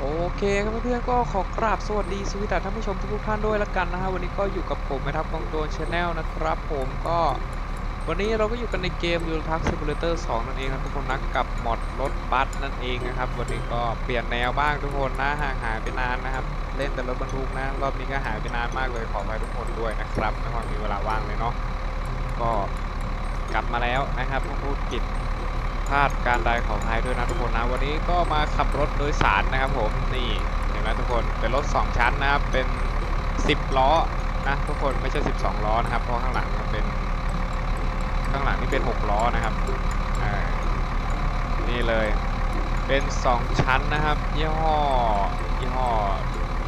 โอเคครับเพื่อนๆก็ขอกราบสวัสดีสวัสดีท่านผู้ชมทุกท่านด้วยละกันนะฮะวันนี้ก็อยู่กับผมนะครับกองโดนชาแนลนะครับผมก็วันนี้เราก็อยู่กันในเกม Euro Truck Simulator 2นั่นเองครับทุกคนนะกับมอดรถบัสนั่นเองนะครับวันนี้ก็เปลี่ยนแนวบ้างทุกคนนะห่างหายไปนานนะครับเล่นแต่รถบรรทุกนะรอบนี้ก็หายไปนานมากเลยขออภัยทุกคนด้วยนะครับไม่ค่อยมีเวลาว่างเลยเนาะก็กลับมาแล้วนะครับพูดกิจ พลาดการใดขออภัยด้วยนะทุกคนนะ วันนี้ก็มาขับรถโดยสารนะครับผมนี่เห็นไหมทุกคนเป็นรถ 2 ชั้นนะครับเป็น 10 ล้อนะทุกคนไม่ใช่ 12 ล้อนะครับเพราะข้างหลังมันเป็นข้างหลังนี่เป็น 6 ล้อนะครับนี่เลยเป็น 2 ชั้นนะครับยี่ห้อยี่ห้อ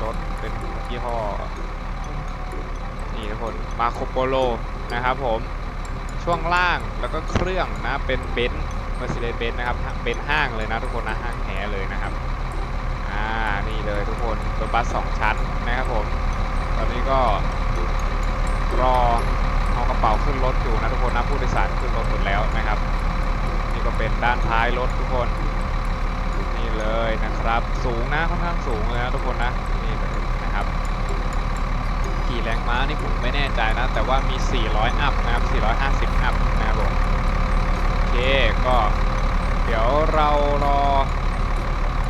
รถเป็นยี่ห้อนี่ทุกคนมาโคโปโลนะครับผมช่วงล่างแล้วก็เครื่องนะเป็นเบนซ์ Mercedes Benz นะครับเป็นห้างเลยนะทุกคนนะห้างแท้เลยนะครับอ่านี่เลยทุกคนรถบัสสองชั้นนะครับผมตอนนี้ก็รอเอากระเป๋าขึ้นรถอยู่นะทุกคนนะผู้โดยสารขึ้นรถหมดแล้วนะครับ นี่ก็เป็นด้านท้ายรถทุกคนนี่เลยนะครับสูงนะค่อนข้างสูงเลยนะทุกคนนะนี่เลยนะครับกี่แรงม้านี่ผมไม่แน่ใจนะ แต่ว่ามี 400 อัพนะครับ450 อัพนะครับผม โอเค ก็เดี๋ยวเรารอ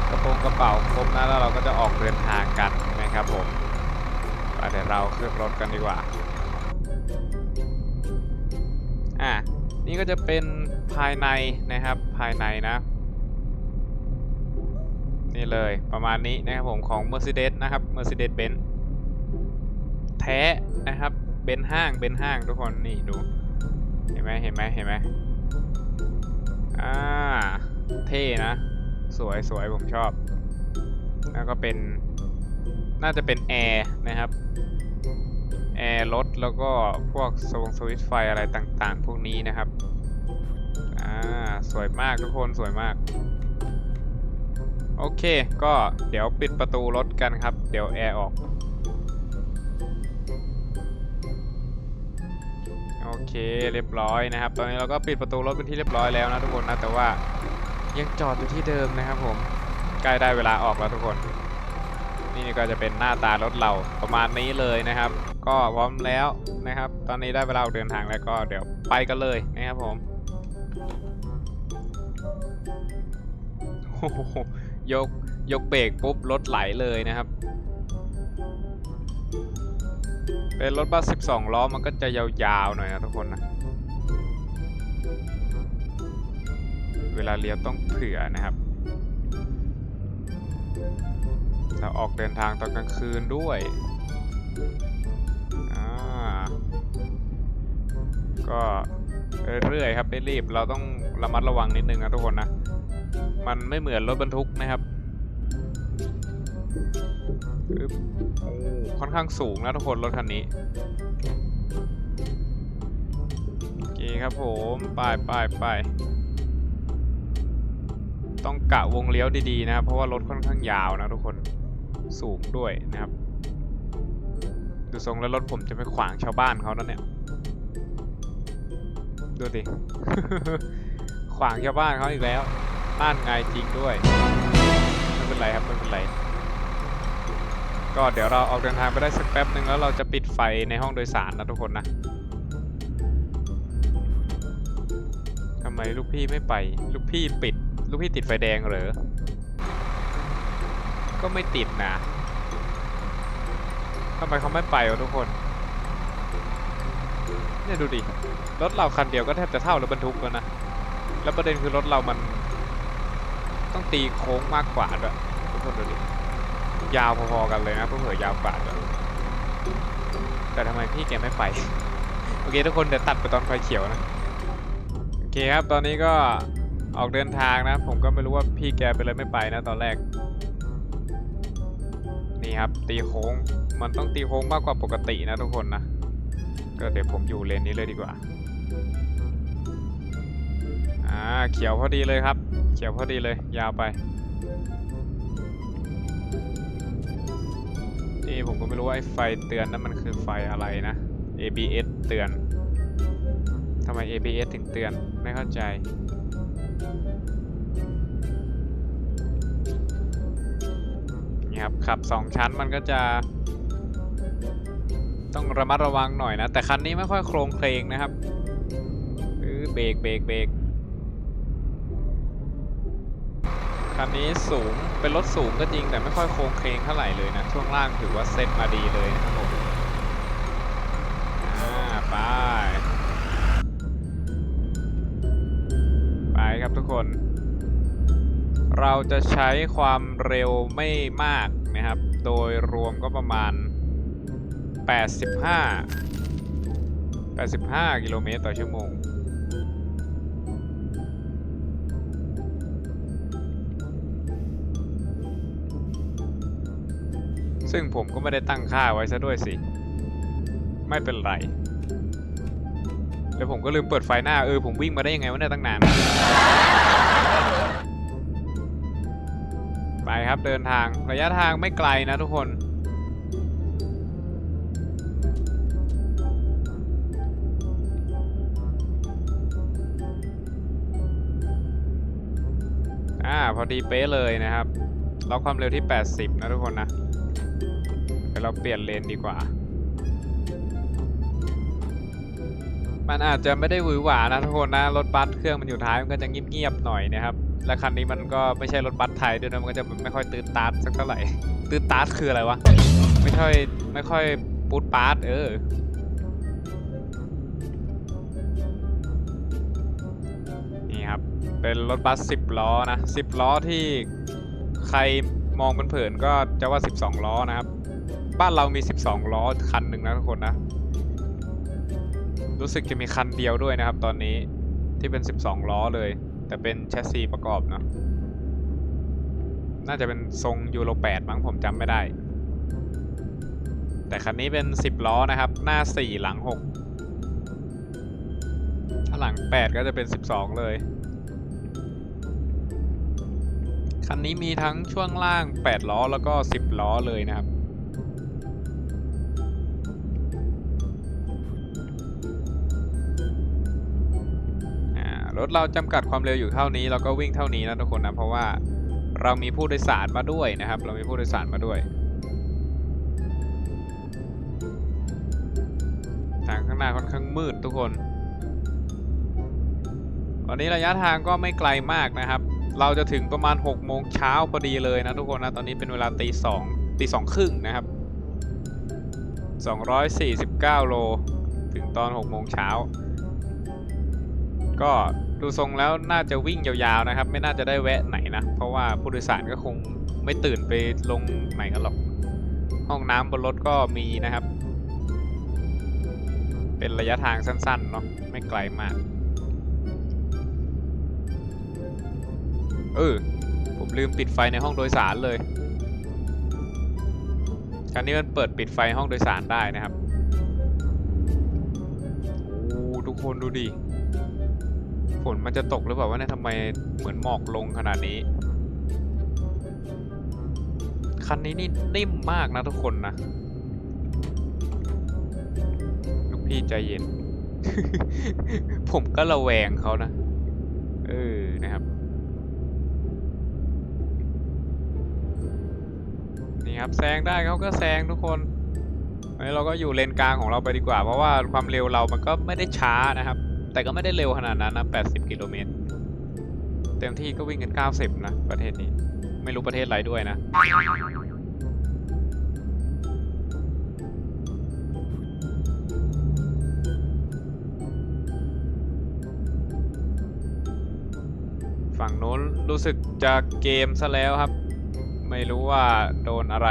กระโปรงกระเป๋าครบนะแล้วเราก็จะออกเดินทางกันนะครับผมเดี๋ยวเราขึ้นรถกันดีกว่า อะ นี่ก็จะเป็นภายในนะครับ ภายในนะ นี่เลยประมาณนี้นะครับผมของ Mercedes นะครับ Mercedes Benz แท้นะครับ เบนห้าง เบนห้างทุกคน นี่ดู เห็นไหมเห็นไหมเห็นไหม อ่า เท่นะ สวยสวยผมชอบ แล้วก็เป็น น่าจะเป็นแอร์นะครับ แอร์รถแล้วก็พวกสวงสวิตไฟอะไรต่างๆ พวกนี้นะครับ อ่า สวยมากทุกคนสวยมาก โอเค ก็เดี๋ยวปิดประตูรถกันครับ เดี๋ยวแอร์ออก เคเรียบร้อยนะครับ ตอนนี้เราก็ปิดประตูรถเป็นที่เรียบร้อยแล้วนะทุกคนนะแต่ว่ายังจอดอยู่ที่เดิมนะครับผมใกล้ได้เวลาออกแล้วทุกคน นี่ก็จะเป็นหน้าตารถเราประมาณนี้เลยนะครับ ก็พร้อมแล้วนะครับ ตอนนี้ได้เวลาออกเดินทางแล้วก็เดี๋ยวไปกันเลยนะครับผมโอ้โหยกยกเบรกปุ๊บรถไหลเลยนะครับ เป็นรถบัส 12 ล้อ มันก็จะยาวๆ หน่อยนะทุกคนนะ เวลาเลี้ยวต้องเผื่อนะครับ เราออกเดินทางตอนกลางคืนด้วยอ่าก็เรื่อยๆครับไม่รีบ เราต้องระมัดระวังนิดนึงนะทุกคนนะ มันไม่เหมือนรถบรรทุกนะครับอึ๊บ โอ้ค่อนข้างสูงนะทุกคนรถคันนี้โอเคครับผมไปไปไปต้องกะวงเลี้ยวดีๆนะครับเพราะว่ารถค่อนข้างยาวนะทุกคนสูงด้วยนะครับ ดูทรงแล้วรถผมจะไปขวางชาวบ้านเขานั่นเนี่ยดูดิ ขวางชาวบ้านเขาอีกแล้วนั่นไงจริงด้วย ไม่เป็นไรครับ ไม่เป็นไร ก็เดี๋ยวเราออกเดินทางไปได้สักแป๊บหนึ่งแล้วเราจะปิดไฟในห้องโดยสารนะทุกคนนะทำไมลูกพี่ไม่ไป ลูกพี่ปิด ลูกพี่ติดไฟแดงเหรอ ก็ไม่ติดนะทำไมเขาไม่ไปวะทุกคนเนี่ยดูดิรถเราคันเดียวก็แทบจะเท่ารถบรรทุกแล้วนะแล้วประเด็นคือรถเรามัน ต้องตีโค้งมากกว่าด้วยทุกคนดูดิ ยาวพอๆกันเลยนะเพื่อเผยาวกว่าด้วยแต่ทำไมพี่แกไม่ไป โอเคทุกคนเดี๋ยวตัดไปตอนไฟเขียวนะ โอเคครับตอนนี้ก็ออกเดินทางนะ ผมก็ไม่รู้ว่าพี่แกไปเลยไม่ไปนะตอนแรก นี่ครับตีโค้งมันต้องตีโค้งมากกว่าปกตินะทุกคนนะ ก็เดี๋ยวผมอยู่เลนนี้เลยดีกว่า อ่าเขียวพอดีเลยครับ เขียวพอดีเลยยาวไป นี่ผมก็ไม่รู้ว่าไอ้ไฟเตือนนั้นมันคือไฟอะไรนะ ABS เตือนทำไม ABS ถึงเตือน ไม่เข้าใจ นี่ครับ ขับสองชั้นมันก็จะ ต้องระมัดระวังหน่อยนะ แต่คันนี้ไม่ค่อยโครงเคลงนะครับเออเบรกเบรกเบรก คันนี้สูงเป็นรถสูงก็จริงแต่ไม่ค่อยโครงเคงเท่าไหร่เลยนะ ช่วงล่างถือว่าเซ็ตมาดีเลยนะครับผมอ่าไปไปครับทุกคน เราจะใช้ความเร็วไม่มากนะครับ โดยรวมก็ประมาณ 85 85 กิโลเมตรต่อชั่วโมง ซึ่งผมก็ไม่ได้ตั้งค่าไว้ซะด้วยสิ ไม่เป็นไร แล้วผมก็ลืมเปิดไฟหน้า เออ ผมวิ่งมาได้ยังไงวะเนี่ยตั้งนาน ไปครับเดินทาง ระยะทางไม่ไกลนะทุกคนอ่าพอดีเป๊ะเลยนะครับล็อกความเร็วที่ 80 นะทุกคนนะ ดี๋ยวเราเปลี่ยนเลนดีกว่า มันอาจจะไม่ได้หวือหวานะทุกคนนะ รถบัสเครื่องมันอยู่ท้ายมันก็จะเงียบๆหน่อยนะครับ และคันนี้มันก็ไม่ใช่รถบัสไทยด้วยนะมันก็จะไม่ค่อยตื่นตาร์ทสักเท่าไหร่ ตื่นตาร์ทคืออะไรวะ ไม่ค่อยไม่ค่อยปูดปาร์เออนี่ครับ เป็นรถบัส 10 ล้อนะ 10 ล้อที่ใครมองเป็นเผินก็จะว่า 12 ล้อนะครับ บ้านเรามี 12 ล้อคันหนึ่งนะทุกคนนะ รู้สึกจะมีคันเดียวด้วยนะครับ ตอนนี้ที่เป็น 12 ล้อเลย แต่เป็นแชสซีประกอบเนาะน่าจะเป็นทรงยูโร8มั้งผมจำไม่ได้ แต่คันนี้เป็น 10 ล้อนะครับ หน้า 4 หลัง 6 ถ้าหลัง 8 ก็จะเป็น 12 เลยคันนี้มีทั้งช่วงล่าง 8 ล้อแล้วก็ 10 ล้อเลยนะครับ รถเราจำกัดความเร็วอยู่เท่านี้เราก็วิ่งเท่านี้นะทุกคนนะเพราะว่าเรามีผู้โดยสารมาด้วยนะครับ เรามีผู้โดยสารมาด้วยทางข้างหน้าค่อนข้างมืดทุกคน วันนี้ระยะทางก็ไม่ไกลมากนะครับ เราจะถึงประมาณ6โมงเช้าพอดีเลยนะทุกคนนะตอนนี้เป็นเวลาตีสองตีสองครึ่งนะครับ 249 โล ถึงตอน6โมงเช้าก็ ดูทรงแล้วน่าจะวิ่งยาวๆนะครับ ไม่น่าจะได้แวะไหนนะ เพราะว่าผู้โดยสารก็คงไม่ตื่นไปลงไหนกันหรอก ห้องน้ำบนรถก็มีนะครับ เป็นระยะทางสั้นๆเนาะไม่ไกลมาก เออ ผมลืมปิดไฟในห้องโดยสารเลยคันนี้มันเปิดปิดไฟห้องโดยสารได้นะครับ โอ้ ทุกคนดูดิ ฝนมันจะตกหรือเปล่าวะเนี่ยทำไมเหมือนหมอกลงขนาดนี้ คันนี้นี่นิ่มมากนะทุกคนนะ ลูกพี่ใจเย็น ผมก็ระแวงเขานะ เออ นะครับ นี่ครับแซงได้เขาก็แซงทุกคนอันนี้เราก็อยู่เลนกลางของเราไปดีกว่า เพราะว่าความเร็วเรามันก็ไม่ได้ช้านะครับ แต่ก็ไม่ได้เร็วขนาดนั้นนะ 80 กิโลเมตร เต็มที่ก็วิ่งกัน 90 นะ ประเทศนี้ ไม่รู้ประเทศอะไรด้วยนะ ฝั่งโน้นรู้สึกจะเกมซะแล้วครับ ไม่รู้ว่าโดนอะไร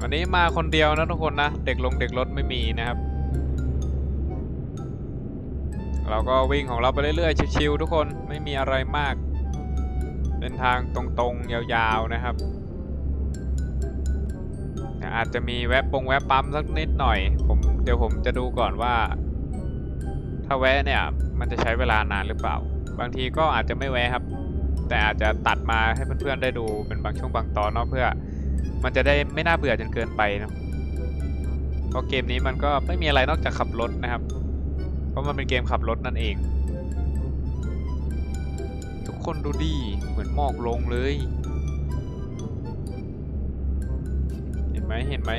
วันนี้มาคนเดียวนะทุกคนนะ เด็กลงเด็กรถไม่มีนะครับ เราก็วิ่งของเราไปเรื่อยๆ ชิวๆทุกคนไม่มีอะไรมาก เป็นทางตรงๆ ยาวๆนะครับ อาจจะมีแวะปงแวะปั๊มสักนิดหน่อย ผมเดี๋ยวผมจะดูก่อนว่า ถ้าแวะเนี่ย มันจะใช้เวลานานหรือเปล่า บางทีก็อาจจะไม่แวะครับ แต่อาจจะตัดมาให้เพื่อนๆได้ดูเป็นบางช่วงบางตอนเนาะเพื่อ มันจะได้ไม่น่าเบื่อจนเกินไปเนาะเพราะเกมนี้มันก็ไม่มีอะไรนอกจากขับรถนะครับ เพราะมันเป็นเกมขับรถนั่นเอง ทุกคนดูดีเหมือนหมอกลงเลย เห็นไหมเห็นไหม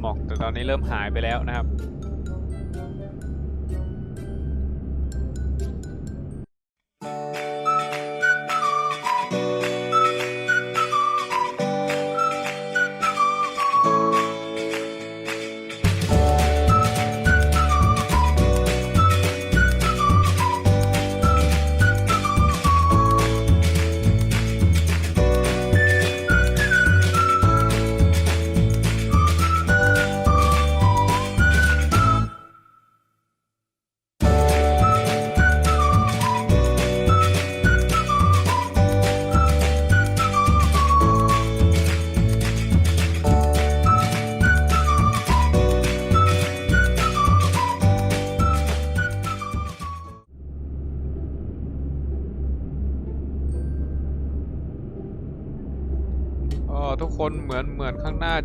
หมอกแต่ตอนนี้เริ่มหายไปแล้วนะครับ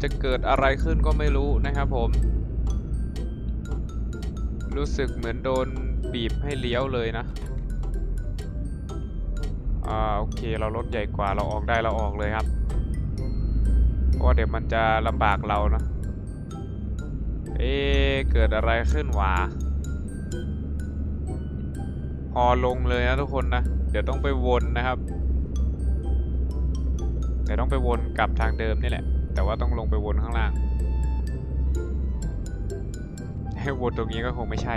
จะเกิดอะไรขึ้นก็ไม่รู้นะครับผม รู้สึกเหมือนโดนบีบให้เลี้ยวเลยนะ อ่าโอเคเรารถใหญ่กว่าเราออกได้เราออกเลยครับ เพราะว่าเดี๋ยวมันจะลำบากเรานะ เอ๊ะเกิดอะไรขึ้นวะพอลงเลยนะทุกคนนะ เดี๋ยวต้องไปวนนะครับ เดี๋ยวต้องไปวนกลับทางเดิมนี่แหละ แต่ว่าต้องลงไปวนข้างล่าง ให้วนตรงนี้ก็คงไม่ใช่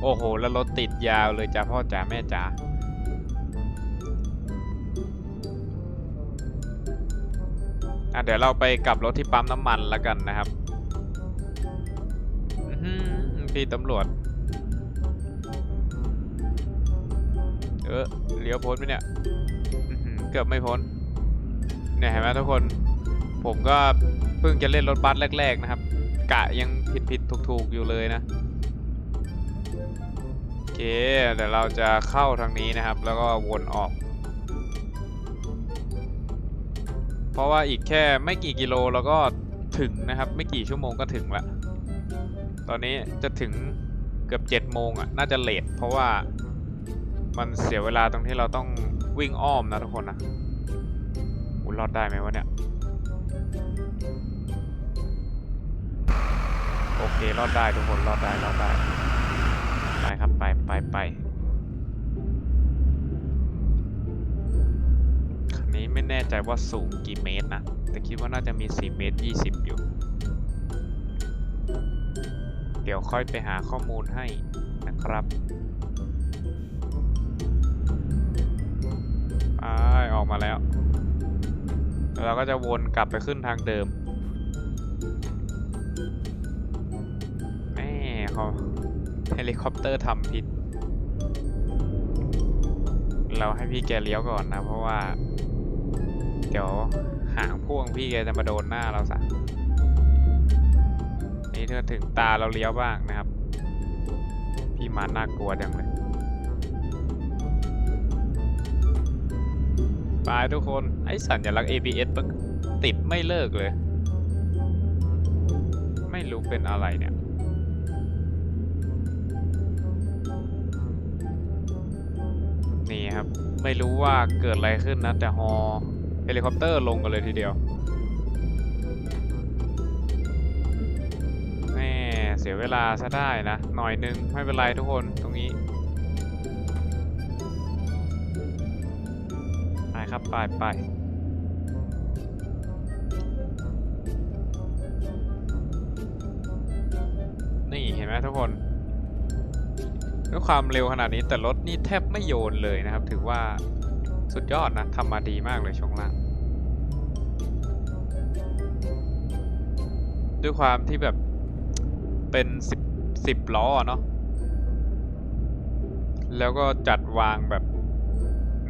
โอ้โห แล้วรถติดยาวเลยจ้าพ่อจ๋าแม่จ๋าอะเดี๋ยวเราไปกลับรถที่ปั๊มน้ำมันแล้วกันนะครับพี่ตำรวจ เออเลี้ยวพ้นไหมเนี่ย เกือบไม่พ้น เนี่ยเห็นไหมทุกคน ผมก็เพิ่งจะเล่นรถบัสแรก ๆ นะครับ กะยังผิดผิดถูกๆ อยู่เลยนะโอเคเดี๋ยวเราจะเข้าทางนี้นะครับ แล้วก็วนออก เพราะว่าอีกแค่ไม่กี่กิโลเราก็ถึงนะครับ ไม่กี่ชั่วโมงก็ถึงละตอนนี้จะถึงเกือบ7จ็ดโมงอะน่าจะเลทเพราะว่ามันเสียเวลาตรงที่เราต้อง วิ่งอ้อมนะทุกคนนะอุยรอดได้ไหมวะเนี่ย โอเค รอดได้ทุกคน รอดได้ รอดได้ ไปครับ ไปไปไปคันนี้ไม่แน่ใจว่าสูงกี่เมตรนะ แต่คิดว่าน่าจะมี 4 เมตร 20 อยู่ เดี๋ยวค่อยไปหาข้อมูลให้นะครับ ออกมาแล้วแล้วเราก็จะวนกลับไปขึ้นทางเดิมแม่เขาเฮลิคอปเตอร์ทำผิด เราให้พี่แกเลี้ยวก่อนนะ เพราะว่า เดี๋ยวหางพ่วงพี่แกจะมาโดนหน้าเราซะนี่ถ้าถึงตาเราเลี้ยวบ้างนะครับ พี่มาน่ากลัวจังเลย ไปทุกคน ไอ้สัญลักษณ์ ABS ติดไม่เลิกเลย ไม่รู้เป็นอะไรเนี่ยนี่ครับ ไม่รู้ว่าเกิดอะไรขึ้นนะ แต่ฮอเฮลิคอปเตอร์ลงกันเลยทีเดียวแม่เสียเวลาซะได้นะ หน่อยนึง ไม่เป็นไรทุกคนตรง ครับไปไปนี่เห็นไหมทุกคนด้วยความเร็วขนาดนี้แต่รถนี่แทบไม่โยนเลยนะครับ ถือว่าสุดยอดนะทำมาดีมากเลยช่วงล่างด้วยความที่แบบเป็นสิบสิบล้อเนาะแล้วก็จัดวางแบบ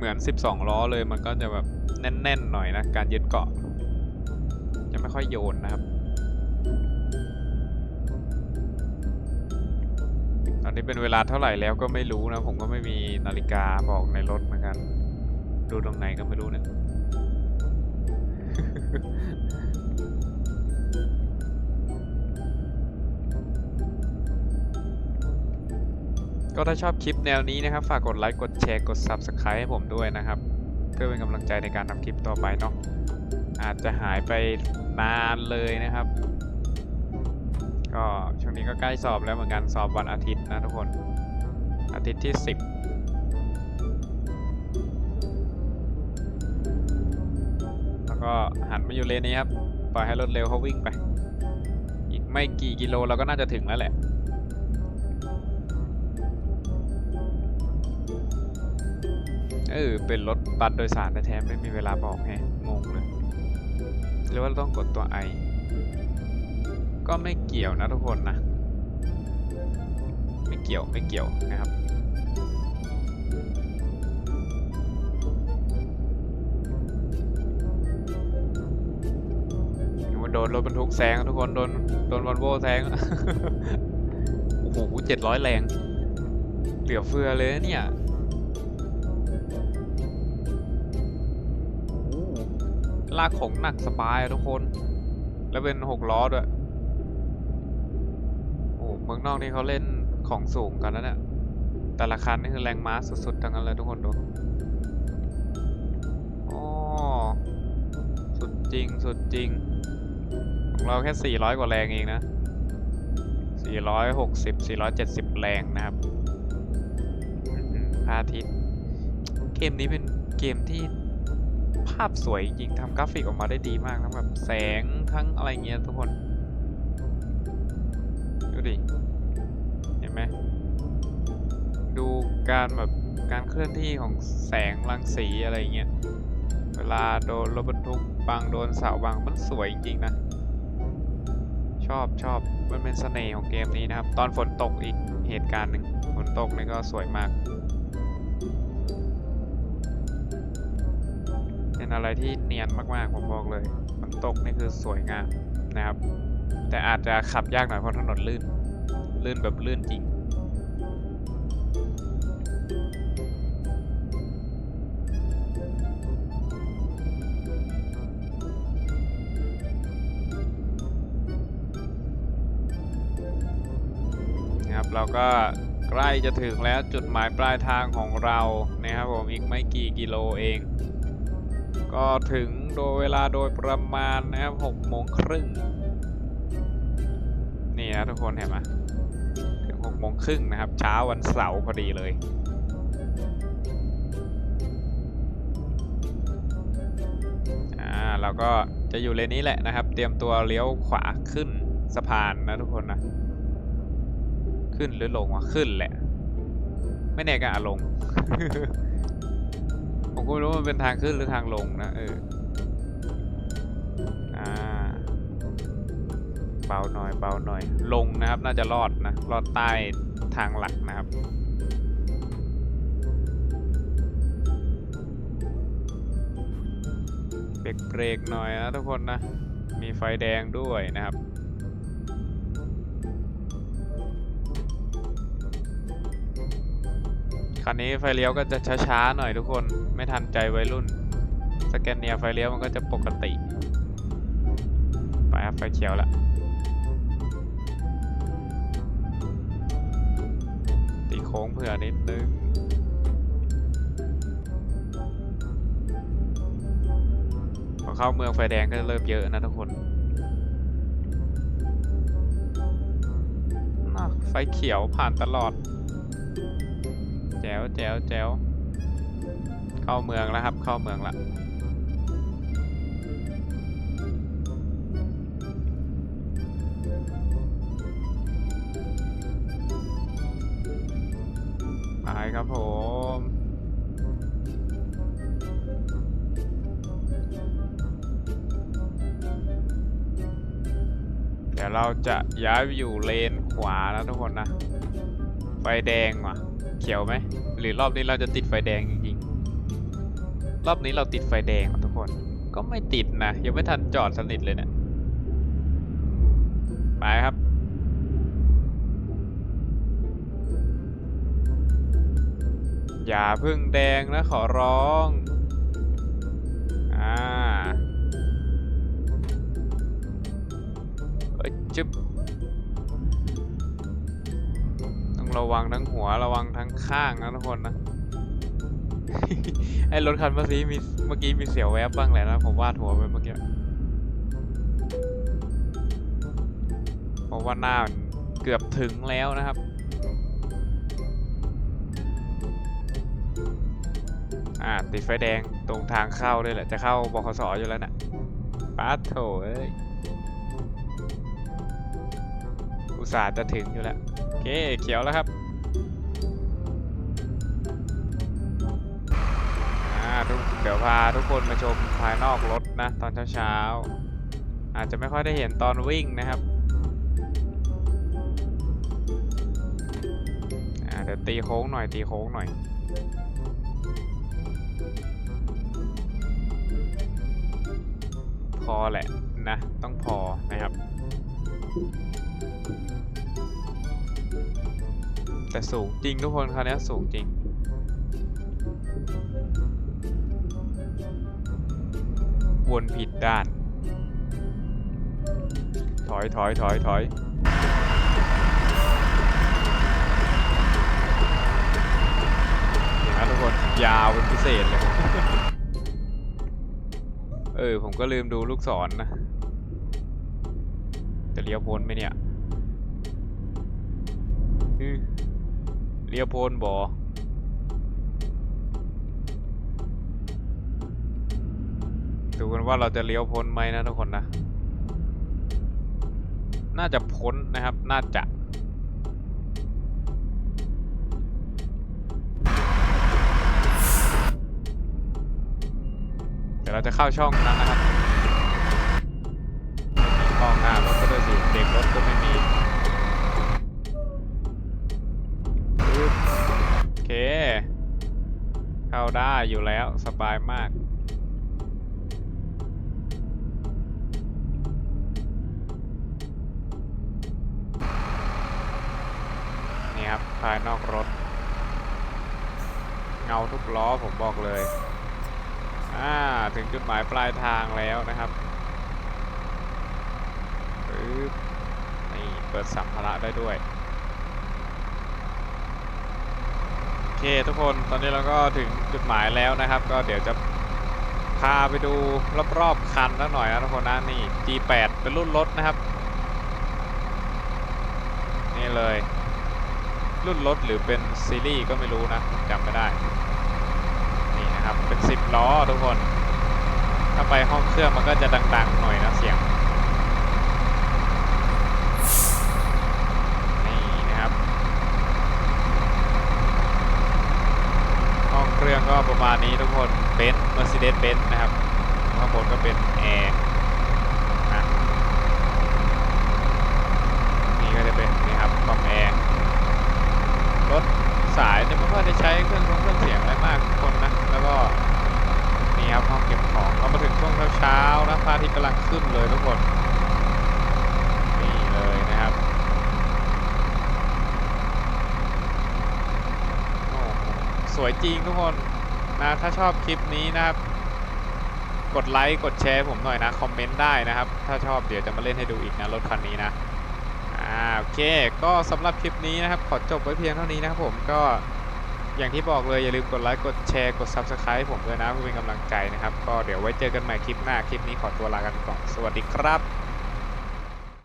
เหมือน 12 ล้อเลยมันก็จะแบบแน่นๆหน่อยนะ การยึดเกาะ จะไม่ค่อยโยนนะครับ ตอนนี้เป็นเวลาเท่าไหร่แล้วก็ไม่รู้นะ ผมก็ไม่มีนาฬิกาบอกในรถเหมือนกัน ดูตรงไหนก็ไม่รู้เนี่ย ก็ถ้าชอบคลิปแนวนี้นะครับ ฝากกดไลค์ กดแชร์ กด Subscribe ให้ผมด้วยนะครับ เพื่อเป็นกำลังใจในการทำคลิปต่อไปเนาะ อาจจะหายไปนานเลยนะครับ ก็ช่วงนี้ก็ใกล้สอบแล้วเหมือนกัน สอบวันอาทิตย์นะทุกคน อาทิตย์ที่ 10แล้วก็หันมาอยู่เลนนี้ครับ ปล่อยให้รถเร็วเขาวิ่งไป อีกไม่กี่กิโลเราก็น่าจะถึงแล้วแหละ เออ เป็นรถบัสโดยสารแท้ๆไม่มีเวลาบอกไงงงเลย หรือว่าต้องกดตัวไอ ก็ไม่เกี่ยวนะทุกคนนะ ไม่เกี่ยวไม่เกี่ยวนะครับโดนรถบรรทุกแซงทุกคน โดนโดนวอลโวแซง โอ้โหเจ็ดร้อยแรง เหลือเฟือเลยเนี่ย ลากของหนักสบายอะทุกคน แล้วเป็นหกล้อด้วย โอ้เมืองนอกนี่เขาเล่นของสูงกันแล้วเนี่ย แต่ละคันนี่คือแรงม้าสุดๆทั้งนั้นเลยทุกคนดูโอ๋อสุดจริงสุดจริง ของเราแค่ 400 กว่าแรงเองนะ 460 470 แรงนะครับพาทิตเกมนี้เป็นเกมที่ ภาพสวยจริงทำกราฟิกออกมาได้ดีมากทั้งแบบแสงทั้งอะไรเงี้ยทุกคน ดูดิ เห็นไหม ดูการแบบการเคลื่อนที่ของแสงรังสีอะไรเงี้ย เวลาโดนรถบรรทุกบางโดนเสาบางมันสวยจริงๆนะ ชอบชอบมันเป็นเสน่ห์ของเกมนี้นะครับ ตอนฝนตกอีกเหตุการณ์หนึ่งฝนตกนี่ก็สวยมาก เป็นอะไรที่เนียนมากๆ ผมบอกเลยฝนตกนี่คือสวยงามนะครับ แต่อาจจะขับยากหน่อยเพราะถนนลื่น ลื่นแบบลื่นจริง นะครับ เราก็ใกล้จะถึงแล้วจุดหมายปลายทางของเรานะครับผมอีกไม่กี่กิโลเอง ก็ถึงโดยเวลาโดยประมาณนะครับหกโมงครึ่งนี่นะทุกคนเห็นไหมถึงหกโมงครึ่งนะครับเช้าวันเสาร์พอดีเลยอ่าเราก็จะอยู่เลนนี้แหละนะครับ เตรียมตัวเลี้ยวขวาขึ้นสะพานนะทุกคนนะ ขึ้นหรือลงวะขึ้นแหละ ไม่แน่ก็อาลง ผมก็ไม่รู้ว่ามันเป็นทางขึ้นหรือทางลงนะเอออ่าเบาหน่อยเบาหน่อยลงนะครับน่าจะรอดนะรอดใต้ทางหลักนะครับเบรกเบรกหน่อยนะทุกคนนะมีไฟแดงด้วยนะครับ คันนี้ไฟเลี้ยวก็จะช้าๆหน่อยทุกคนไม่ทันใจวัยรุ่น สแกนเนียไฟเลี้ยวมันก็จะปกติ ไปครับไฟเขียวละตีโค้งเผื่อนิดนึงพอเข้าเมืองไฟแดงก็จะเริ่มเยอะนะทุกคนน่ะไฟเขียวผ่านตลอด แจ๋วแจ๋วแจ๋วเข้าเมืองแล้วครับ เข้าเมืองละไปครับผมเดี๋ยวเราจะย้ายไปอยู่เลนขวาแล้วทุกคนนะ ไฟแดงว่ะ เขียวไหม หรือรอบนี้เราจะติดไฟแดงจริงๆ รอบนี้เราติดไฟแดงทุกคน ก็ไม่ติดนะ ยังไม่ทันจอดสนิทเลยเนะี่ย ไปครับอย่าพึ่งแดงนะขอร้อง อ่าเอ้ยจึ๊บ ระวังทั้งหัวระวังทั้งข้างนะทุกคนนะ ไอ้รถคันเมื่อกี้มีเมื่อกี้มีเสียวแวบบ้างแหละนะผมวาดหัวไปเมื่อกี้เพราะว่าหน้าเกือบถึงแล้วนะครับอ่าติดไฟแดงตรงทางเข้าด้วยแหละ จะเข้าบขสอยู่แล้วนะ่ะป้าโถเอ้ย อุตส่าห์จะถึงอยู่แล้ว โอเค เขียวแล้วครับทุกเดี๋ยวพาทุกคนมาชมภายนอกรถนะ ตอนเช้าๆ อาจจะไม่ค่อยได้เห็นตอนวิ่งนะครับเดี๋ยวตีโค้งหน่อยตีโค้งหน่อยพอแหละนะ ต้องพอนะครับ แต่สูงจริงทุกคนคราวนี้สูงจริง วนผิดด้าน ถอยถอยถอยถอยเห็นไหมทุกคนยาวเป็นพิเศษเลย เออ ผมก็ลืมดูลูกศรนนะ จะเลี้ยวพ้นไหมเนี่ย เลี้ยวพ้นบอดูกันว่าเราจะเลี้ยวพ้นไหมนะทุกคนนะ น่าจะพ้นนะครับ น่าจะเดี๋ยวเราจะเข้าช่องนั้นนะครับมีกล้องหน้ารถก็ด้วยสิ เด็กรถก็ไม่มีปึ๊บโอเค เข้า ได้อยู่แล้วสบายมากนี่ครับภายนอกรถ เงาทุกล้อผมบอกเลยอ่าถึงจุดหมายปลายทางแล้วนะครับปึ๊บนี่เปิดสัมภาระได้ด้วย โอ เคทุกคนตอนนี้เราก็ถึงจุดหมายแล้วนะครับ ก็เดี๋ยวจะพาไปดูรอบๆคันแล้วหน่อยนะทุกคนนะนี่ G8 เป็นรุ่นรถนะครับ นี่เลย รุ่นรถหรือเป็นซีรีส์ก็ไม่รู้นะจำไม่ได้ นี่นะครับเป็น 10 ล้อทุกคน ถ้าไปห้องเครื่องมันก็จะดัง ๆ หน่อยนะเสียง นี่นะครับ ห้องเครื่องก็ ประมาณนี้ทุกคนเบนซ์ Mercedes Benz นะครับข้างบนก็เป็นแอร์นะนี่ก็จะเป็นนี่ครับคอมแอร์รถสายเนี่ยไม่ค่อยได้ใช้เครื่องเครื่องเสียงอะไรมากทุกคนนะแล้วก็นี่ครับห้องเก็บของเรามาถึงช่วงเช้าๆนะพระอาทิตย์กำลังขึ้นเลยทุกคนนี่เลยนะครับโอ้โหสวยจริงทุกคน นะถ้าชอบคลิปนี้นะครับ กดไลค์กดแชร์ผมหน่อยนะ คอมเมนต์ได้นะครับ ถ้าชอบเดี๋ยวจะมาเล่นให้ดูอีกนะ รถคันนี้นะอ่าโอเค ก็สำหรับคลิปนี้นะครับ ขอจบไว้เพียงเท่านี้นะครับผมก็อย่างที่บอกเลยอย่าลืมกดไลค์กดแชร์กด Subscribe ผมด้วยนะเพื่อเป็นกำลังใจนะครับ ก็เดี๋ยวไว้เจอกันใหม่คลิปหน้าคลิปนี้ขอตัวลากันก่อน สวัสดีครับ